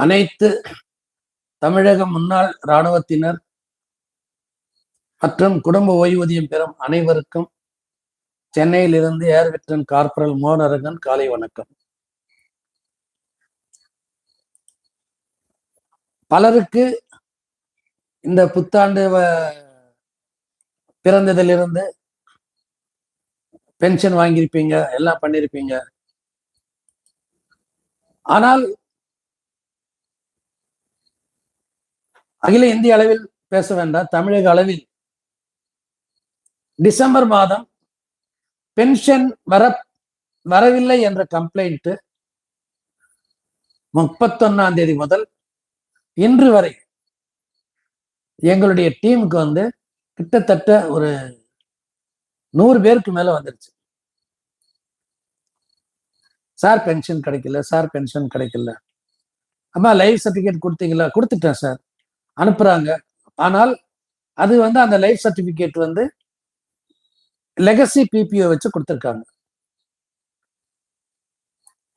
அனைத்து தமிழக முன்னாள் இராணுவத்தினர் மற்றும் குடும்ப ஓய்வூதியம் பெறும் அனைவருக்கும் சென்னையிலிருந்து ஏர் வெட்ரன் கார்பரல் மோகனரங்கன் காலை வணக்கம். பலருக்கு இந்த புத்தாண்டு வ- பிறந்ததிலிருந்து பென்ஷன் வாங்கியிருப்பீங்க எல்லாம் பண்ணியிருப்பீங்க. ஆனால் அகில இந்திய அளவில் பேச வேண்டாம் தமிழக அளவில். டிசம்பர் மாதம் பென்ஷன் வர வரவில்லை என்ற கம்ப்ளைண்ட் முப்பத்தொன்னாம் தேதி முதல் இன்று வரை எங்களுடைய டீமுக்கு வந்து கிட்டத்தட்ட ஒரு நூறு பேருக்கு மேல வந்துருச்சு. சார் பென்ஷன் கிடைக்கல சார் பென்ஷன் கிடைக்கல. அம்மா லைஃப் சர்டிஃபிகேட் கொடுத்தீங்களா? கொடுத்துட்டேன் சார் அனுப்புறாங்க. ஆனால் அது வந்து அந்த லைஃப் சர்டிஃபிகேட் வந்து லெகசி பிபிஓ வச்சு கொடுத்துருக்காங்க.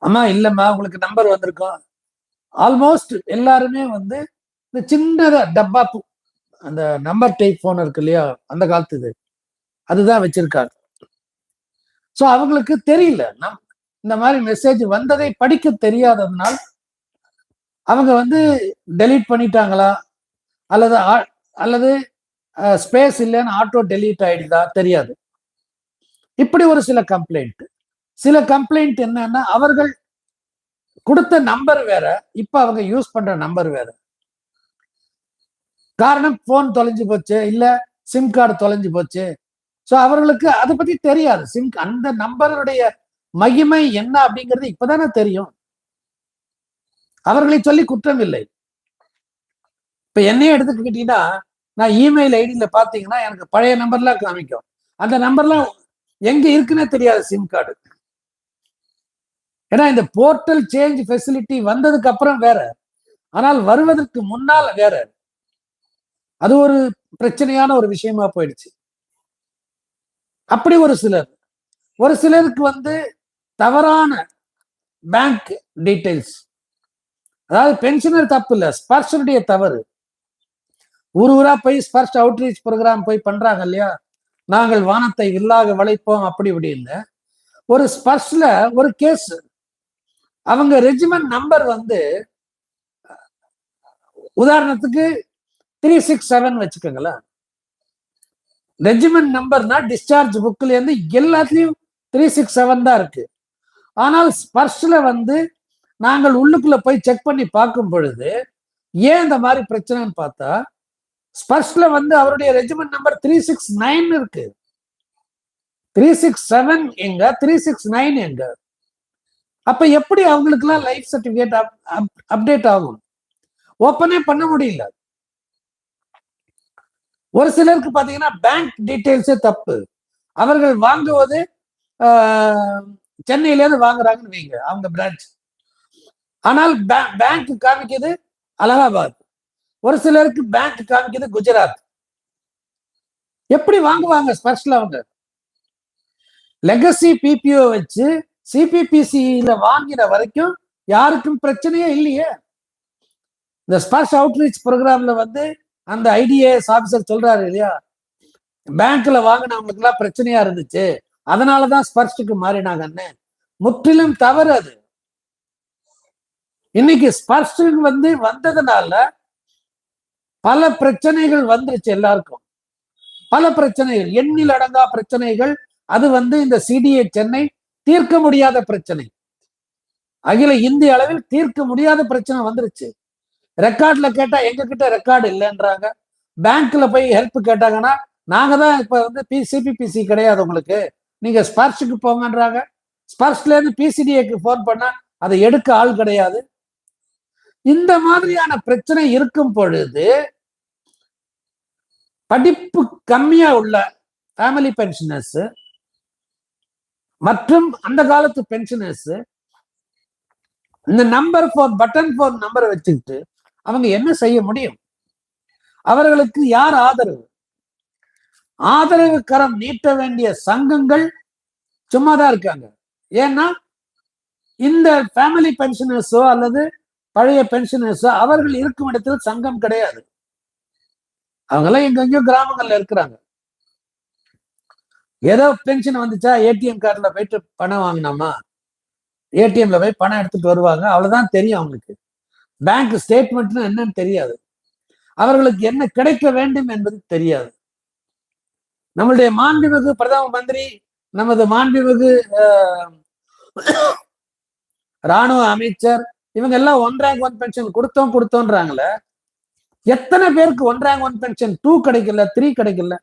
அம்மா இல்லம்மா உங்களுக்கு நம்பர் வந்திருக்கோம். ஆல்மோஸ்ட் எல்லாருமே வந்து இந்த சின்னதா டப்பா பு- அந்த நம்பர் டைப் ஃபோன் இருக்கு இல்லையா அந்த காலத்து இது. அதுதான் வச்சிருக்காரு ஸோ அவங்களுக்கு தெரியல. நம் இந்த மாதிரி மெசேஜ் வந்ததை படிக்க தெரியாததுனால் அவங்க வந்து டெலீட் பண்ணிட்டாங்களா அல்லது ஆ- அல்லது ஸ்பேஸ் இல்லைன்னு ஆட்டோ டெலீட் ஆயிடுதா? தெரியாது. இப்படி ஒரு சில கம்ப்ளைண்ட் சில கம்ப்ளைண்ட் என்னன்னா அவர்கள் கொடுத்த நம்பர் வேற இப்ப அவங்க யூஸ் பண்ற நம்பர் வேற. காரணம் போன் தொலைஞ்சு போச்சு இல்ல சிம் கார்டு தொலைஞ்சு போச்சு. ஸோ அவர்களுக்கு அதை பத்தி தெரியாது. சிம் அந்த நம்பருடைய மகிமை என்ன அப்படிங்கிறது இப்பதானே தெரியும். அவர்களை சொல்லி குற்றம் இல்லை. இப்ப என்னையே எடுத்துக்கிட்டீங்கன்னா நான் இமெயில் ஐடியில பாத்தீங்கன்னா எனக்கு பழைய நம்பர்லாம் காமிக்கும். அந்த நம்பர்லாம் எங்க இருக்குன்னே தெரியாது சிம் கார்டு ஏன்னா இந்த போர்ட்டல் சேஞ்ச் ஃபெசிலிட்டி வந்ததுக்கு அப்புறம் வேற. ஆனால் வருவதற்கு முன்னால் வேற. அது ஒரு பிரச்சனையான ஒரு விஷயமா போயிடுச்சு. அப்படி ஒரு சிலர். ஒரு சிலருக்கு வந்து தவறான பேங்க் டீட்டெயில்ஸ் அதாவது பென்ஷனர் தப்பு இல்லை ஸ்பர்ஷனுடைய தவறு. ஊர் ஊரா போய் ஸ்பர்ஷ் அவுட்ரீச் ப்ரோக்ராம் போய் பண்றாங்க இல்லையா? நாங்கள் வானத்தை வில்லாக வளைப்போம் அப்படி இப்படி இல்லை. ஒரு ஸ்பர்ஷ்ல ஒரு கேஸ் அவங்க ரெஜிமெண்ட் நம்பர் வந்து உதாரணத்துக்கு த்ரீ சிக்ஸ் செவன் வச்சுக்கோங்களேன். ரெஜிமெண்ட் நம்பர்னா டிஸ்சார்ஜ் புக்ல இருந்து எல்லாத்துலயும் த்ரீ சிக்ஸ் செவன் தான் இருக்கு. ஆனால் ஸ்பர்ஷ்ல வந்து நாங்கள் உள்ளுக்குள்ள போய் செக் பண்ணி பார்க்கும் பொழுது ஏன் இந்த மாதிரி பிரச்சனைன்னு பார்த்தா ஸ்பர்ஷ்ல வந்து அவருடைய regiment number three six nine இருக்கு. த்ரீ சிக்ஸ் செவன் எங்க? த்ரீ சிக்ஸ் நைன் எங்க? அப்ப எப்படி அவங்களுக்குலாம் லைஃப் சர்டிபிகேட் அப்டேட் ஆகும்? ஓப்பனே பண்ண முடியல. ஒரு சிலருக்கு பாத்தீங்கன்னா பேங்க் டீட்டெயில்ஸே தப்பு. அவர்கள் வாங்குவது ஆஹ், சென்னையில இருந்து வாங்குறாங்கன்னு வைங்க அவங்க பிரான்ச் ஆனால் பேங்க் காமிக்குது அலகாபாத். ஒரு சிலருக்கு பேங்க் காமிக்குது குஜராத். எப்படி வாங்குவாங்க? ஸ்பெஷல் அவங்க. லெகசி பிபிஓ வச்சு சிபிபிசியில வாங்கின வரைக்கும் யாருக்கும் பிரச்சனையே இல்லையே. இந்த ஸ்பர்ஷ் அவுட்ரீச் ப்ரோக்ராம்ல வந்து அந்த ஐடிஏஎஸ் ஆபீசர் சொல்றாரு இல்லையா? பேங்க்ல வாங்கினவங்களுக்கு எல்லாம் பிரச்சனையா இருந்துச்சு. அதனாலதான் ஸ்பர்ஷுக்கு மாறினாங்கன்னு முற்றிலும் தவறு அது. இன்னைக்கு ஸ்பர்ஷுக்கு வந்து வந்ததுனால பல பிரச்சனைகள் வந்துருச்சு எல்லாருக்கும். பல பிரச்சனைகள். எண்ணில் அடங்கா பிரச்சனைகள். அது வந்து இந்த சிடிஏ சென்னை தீர்க்க முடியாத பிரச்சனை. அகில இந்திய அளவில் தீர்க்க முடியாத பிரச்சனை வந்துருச்சு. ரெக்கார்ட்ல கேட்டா எங்க கிட்ட ரெக்கார்டு இல்லைன்றாங்க. பேங்க்ல போய் ஹெல்ப் கேட்டாங்கன்னா நாங்க தான் இப்ப வந்து பி சிபிபிசி கிடையாது உங்களுக்கு. நீங்க ஸ்பர்ஷுக்கு போங்கன்றாங்க. ஸ்பர்ஷ்ல இருந்து பிசிடிஏக்கு ஃபோன் பண்ணா அதை எடுக்க ஆள் கிடையாது. இந்த மாதிரியான பிரச்சனை இருக்கும் பொழுது படிப்பு கம்மியா உள்ள ஃபேமிலி பென்ஷனர்ஸ் மற்றும் அந்த காலத்து பென்ஷனர்ஸ் இந்த நம்பர் ஃபோர் பட்டன் ஃபோர் நம்பரை வச்சுக்கிட்டு அவங்க என்ன செய்ய முடியும்? அவர்களுக்கு யார் ஆதரவு? ஆதரவு கரம் நீட்ட வேண்டிய சங்கங்கள் சும்மா தான் இருக்காங்க. ஏன்னா இந்த ஃபேமிலி பென்ஷனர்ஸோ அல்லது பழைய பென்ஷனர்ஸோ அவர்கள் இருக்கும் இடத்தில் சங்கம் கிடையாது. அவங்கெல்லாம் எங்கெங்கயோ கிராமங்கள்ல இருக்கிறாங்க. ஏதோ பென்ஷன் வந்துச்சா ஏடிஎம் கார்டுல போயிட்டு பணம் வாங்கினோமா ஏடிஎம்ல போய் பணம் எடுத்துட்டு வருவாங்க அவ்வளவுதான் தெரியும் அவங்களுக்கு. பேங்க் ஸ்டேட்மெண்ட்னு என்னன்னு தெரியாது. அவர்களுக்கு என்ன கிடைக்க வேண்டும் என்பது தெரியாது. நம்மளுடைய மாண்புமிகு பிரதம மந்திரி நமது மாண்புமிகு ராணுவ அமைச்சர் இவங்க எல்லாம் ஒன் ரேங்க் ஒன் பென்ஷன் கொடுத்தோம் கொடுத்தோன்றாங்களே எத்தனை பேருக்கு one rank one pension two கிடைக்கல த்ரீ கிடைக்கல?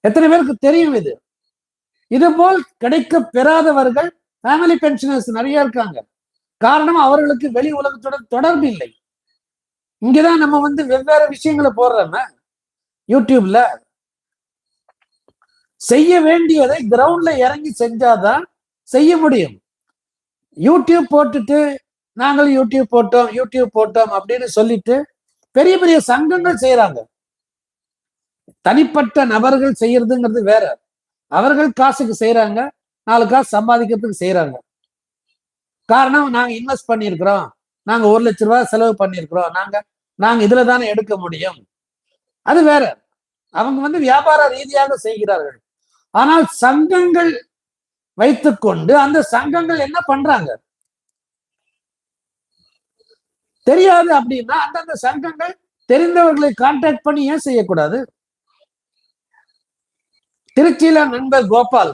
எத்தனை பேருக்கு தெரியும் இது? இது போல் கிடைக்க பெறாதவர்கள் ஃபேமிலி பென்ஷனர்ஸ் நிறைய இருக்காங்க. காரணம் அவர்களுக்கு வெளி உலகத்துடன் தொடர்பு இல்லை. இங்கதான் நம்ம வந்து வெவ்வேறு விஷயங்களை போடுறோம் யூடியூப்ல. செய்ய வேண்டியதை கிரவுண்ட்ல இறங்கி செஞ்சாதான் செய்ய முடியும். யூடியூப் போட்டுட்டு நாங்கள் யூடியூப் போட்டோம் யூடியூப் போட்டோம் அப்படின்னு சொல்லிட்டு பெரிய பெரிய சங்கங்கள் செய்யறாங்க தனிப்பட்ட நபர்கள் செய்யறதுங்கிறது வேற. அவர்கள் காசுக்கு செய்யறாங்க நாலு காசு சம்பாதிக்கிறதுக்கு செய்யறாங்க காரணம் நாங்க இன்வெஸ்ட் பண்ணியிருக்கிறோம். நாங்க ஒரு லட்ச ரூபாய் செலவு பண்ணியிருக்கிறோம். நாங்க நாங்க இதுல தானே எடுக்க முடியும். அது வேற. அவங்க வந்து வியாபார ரீதியாக செய்கிறார்கள். ஆனால் சங்கங்கள் வைத்துக்கொண்டு அந்த சங்கங்கள் என்ன பண்றாங்க? தெரியாது அப்படின்னா அந்தந்த சங்கங்கள் தெரிந்தவர்களை கான்டாக்ட் பண்ணி ஏன் செய்யக்கூடாது? திருச்சியில நண்பர் கோபால்.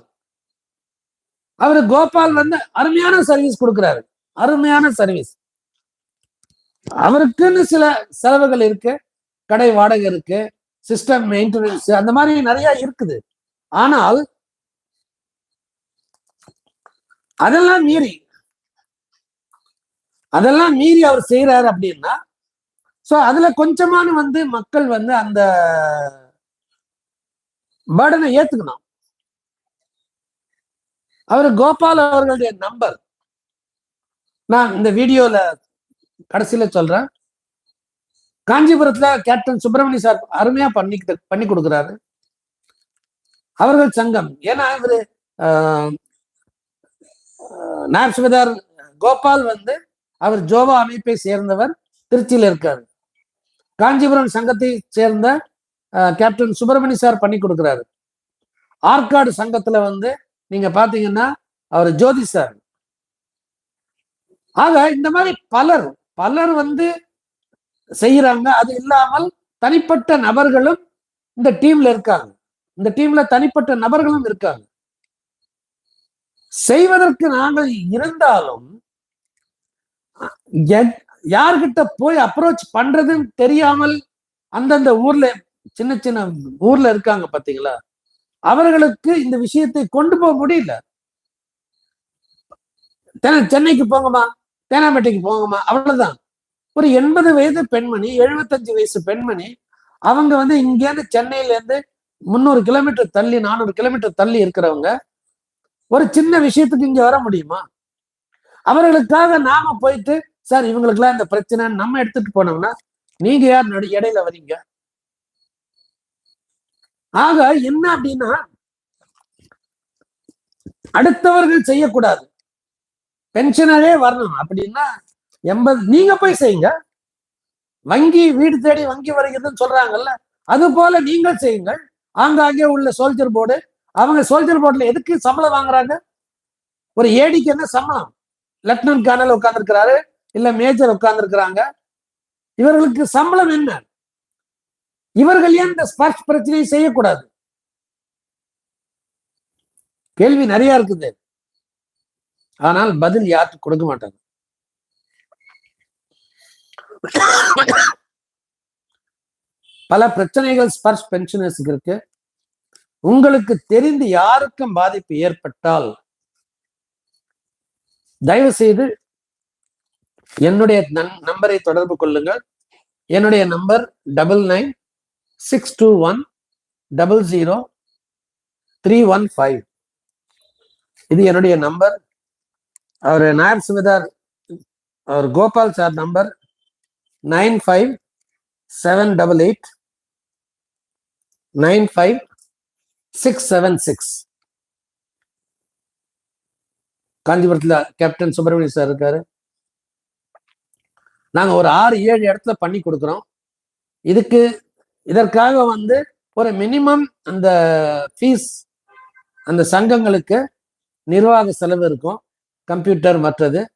அவரு கோபால் வந்து அருமையான சர்வீஸ் கொடுக்கிறாரு. அருமையான சர்வீஸ் அவருக்குன்னு சில செலவுகள் இருக்கு. கடை வாடகை இருக்கு. சிஸ்டம் மெயின்டெனன்ஸ் அந்த மாதிரி நிறைய இருக்குது. ஆனால் அதெல்லாம் மீறி அதெல்லாம் மீறி அவர் செய்யறாரு அப்படின்னா சோ அதுல கொஞ்சமான வந்து மக்கள் வந்து அந்த பேர்டனை ஏத்துக்கணும். அவர் கோபால் அவர்களுடைய நம்பர். நான் இந்த வீடியோல கடைசியில சொல்றேன். காஞ்சிபுரத்துல கேப்டன் சுப்பிரமணிய சார் அருமையா பண்ணி பண்ணி கொடுக்குறாரு. அவர்கள் சங்கம். ஏன்னா இவரு ஆஹ், ஆஹ், நாயர் சுபேதார் கோபால் வந்து அவர் ஜோவா அமைப்பை சேர்ந்தவர் திருச்சியில இருக்காரு. காஞ்சிபுரம் சங்கத்தை சேர்ந்த கேப்டன் சுப்பிரமணி சார் பண்ணி கொடுக்குறாரு. ஆற்காடு சங்கத்துல வந்து நீங்க பாத்தீங்கன்னா அவர் ஜோதி சார். ஆக இந்த மாதிரி பலர் பலர் வந்து செய்யறாங்க அது இல்லாமல் தனிப்பட்ட நபர்களும் இந்த டீம்ல இருக்காங்க. இந்த டீம்ல தனிப்பட்ட நபர்களும் இருக்காங்க. செய்வதற்கு நாங்கள் இருந்தாலும் யார்கிட்ட போய் அப்ரோச் பண்றதுன்னு தெரியாமல் அந்தந்த ஊர்ல சின்ன சின்ன ஊர்ல இருக்காங்க பாத்தீங்களா? அவர்களுக்கு இந்த விஷயத்தை கொண்டு போக முடியல. சென்னைக்கு போங்கம்மா தேனாம்பேட்டைக்கு போங்கம்மா அவ்வளவுதான். ஒரு எண்பது வயது பெண்மணி எழுபத்தஞ்சு வயசு பெண்மணி அவங்க வந்து இங்கேருந்து சென்னையில இருந்து முந்நூறு கிலோமீட்டர் தள்ளி நானூறு கிலோமீட்டர் தள்ளி இருக்கிறவங்க ஒரு சின்ன விஷயத்துக்கு இங்க வர முடியுமா? அவர்களுக்காக நாம போயிட்டு சார் இவங்களுக்கெல்லாம் இந்த பிரச்சனை நம்ம எடுத்துட்டு போனோம்னா நீங்க யார் நடு இடையில வரீங்க ஆக என்ன அப்படின்னா அடுத்தவர்கள் செய்யக்கூடாது. பென்ஷனரே வரணும். அப்படின்னா எண்பது நீங்க போய் செய்யுங்க. வங்கி வீடு தேடி வங்கி வருகிறதுன்னு சொல்றாங்கல்ல அது போல நீங்கள் செய்யுங்கள். ஆங்காங்கே உள்ள சோல்ஜர் போர்டு அவங்க சோல்ஜர் போர்டுல எதுக்கு சம்பளம் வாங்குறாங்க? ஒரு ஏடிக்கு என்ன சம்பளம்? லெப்டினன்ட் கர்னல் உட்கார்ந்துருக்கிறாரு. இல்ல மேஜர் உட்கார்ந்துருக்கிறாங்க. இவர்களுக்கு சம்பளம் என்ன? இவர்கள் ஏன் இந்த ஸ்பர்ஷ் பிரச்சனையை செய்யக்கூடாது? கேள்வி நிறைய இருக்குது. ஆனால் பதில் யாருக்கு கொடுக்க மாட்டாங்க. பல பிரச்சனைகள் ஸ்பர்ஷ் பென்ஷனர்ஸுக்கு இருக்கு. உங்களுக்கு தெரிந்து யாருக்கும் பாதிப்பு ஏற்பட்டால் தயவு செய்து என்னுடைய நன்- நம்பரை தொடர்பு கொள்ளுங்கள். என்னுடைய number double nine six two one double zero three one five இது என்னுடைய நம்பர். அவர் நாயர் சுமிதார் அவர் Gopal sir number. Nine five seven double eight nine five six seven six காஞ்சிபுரத்தில் கேப்டன் சுப்பிரமணியம் சார் இருக்காரு. நாங்கள் ஒரு ஆறு ஏழு இடத்துல பண்ணி கொடுக்குறோம். இதுக்கு இதற்காக வந்து ஒரு மினிமம் அந்த ஃபீஸ் அந்த சங்கங்களுக்கு நிர்வாக செலவு இருக்கும். கம்ப்யூட்டர் மற்றது.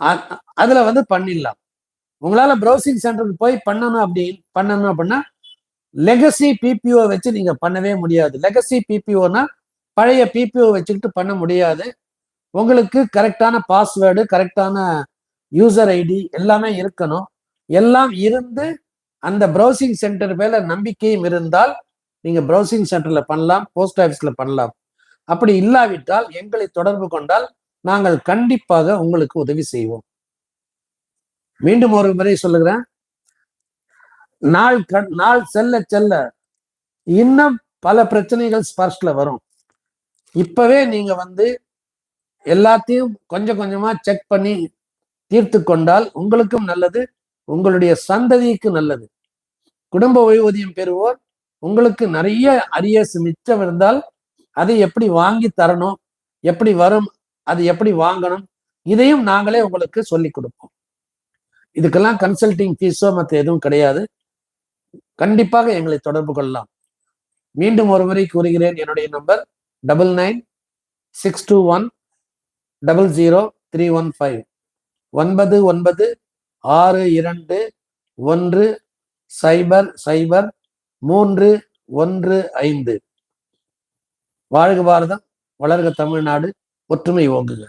அ- வந்து பண்ணிடலாம். உங்களால் ப்ரௌசிங் சென்டருக்கு போய் பண்ணணும் அப்படி பண்ணணும் அப்படின்னா லெகசி பிபிஓ வச்சு நீங்கள் பண்ணவே முடியாது. லெகசி பிபிஓனா பழைய பிபிஓ வச்சுக்கிட்டு பண்ண முடியாது. உங்களுக்கு கரெக்டான பாஸ்வேர்டு கரெக்டான யூசர் ஐடி எல்லாமே இருக்கணும். எல்லாம் இருந்து அந்த ப்ரௌசிங் சென்டர் மேல நம்பிக்கையும் இருந்தால் நீங்க ப்ரௌசிங் சென்டர்ல பண்ணலாம் போஸ்ட் ஆஃபீஸ்ல பண்ணலாம். அப்படி இல்லாவிட்டால் எங்களை தொடர்பு கொண்டால் நாங்கள் கண்டிப்பாக உங்களுக்கு உதவி செய்வோம். மீண்டும் ஒரு முறை சொல்லுகிறேன். நாள் கண் நாள் செல்ல செல்ல இன்னும் பல பிரச்சனைகள் ஸ்பர்ஷ்ல வரும். இப்பவே நீங்க வந்து எல்லாத்தையும் கொஞ்சம் கொஞ்சமா செக் பண்ணி தீர்த்து கொண்டால் உங்களுக்கும் நல்லது உங்களுடைய சந்ததிக்கு நல்லது. குடும்ப ஓய்வூதியம் பெறுவோர் உங்களுக்கு நிறைய அரியஸ் மிச்சம் இருந்தால் அதை எப்படி வாங்கி தரணும் எப்படி வரும் அது எப்படி வாங்கணும் இதையும் நாங்களே உங்களுக்கு சொல்லி கொடுப்போம். இதுக்கெல்லாம் கன்சல்டிங் ஃபீஸோ மற்ற எதுவும் கிடையாது. கண்டிப்பாக எங்களை தொடர்பு கொள்ளலாம். மீண்டும் ஒரு முறை கூறுகிறேன் என்னுடைய number double nine six two one double zero three one five ஒன்பது ஒன்பது ஆறு இரண்டு ஒன்று சைபர் சைபர் மூன்று ஒன்று ஐந்து. வாழ்க பாரதம் வளர்க தமிழ்நாடு ஒற்றுமை ஓங்குக.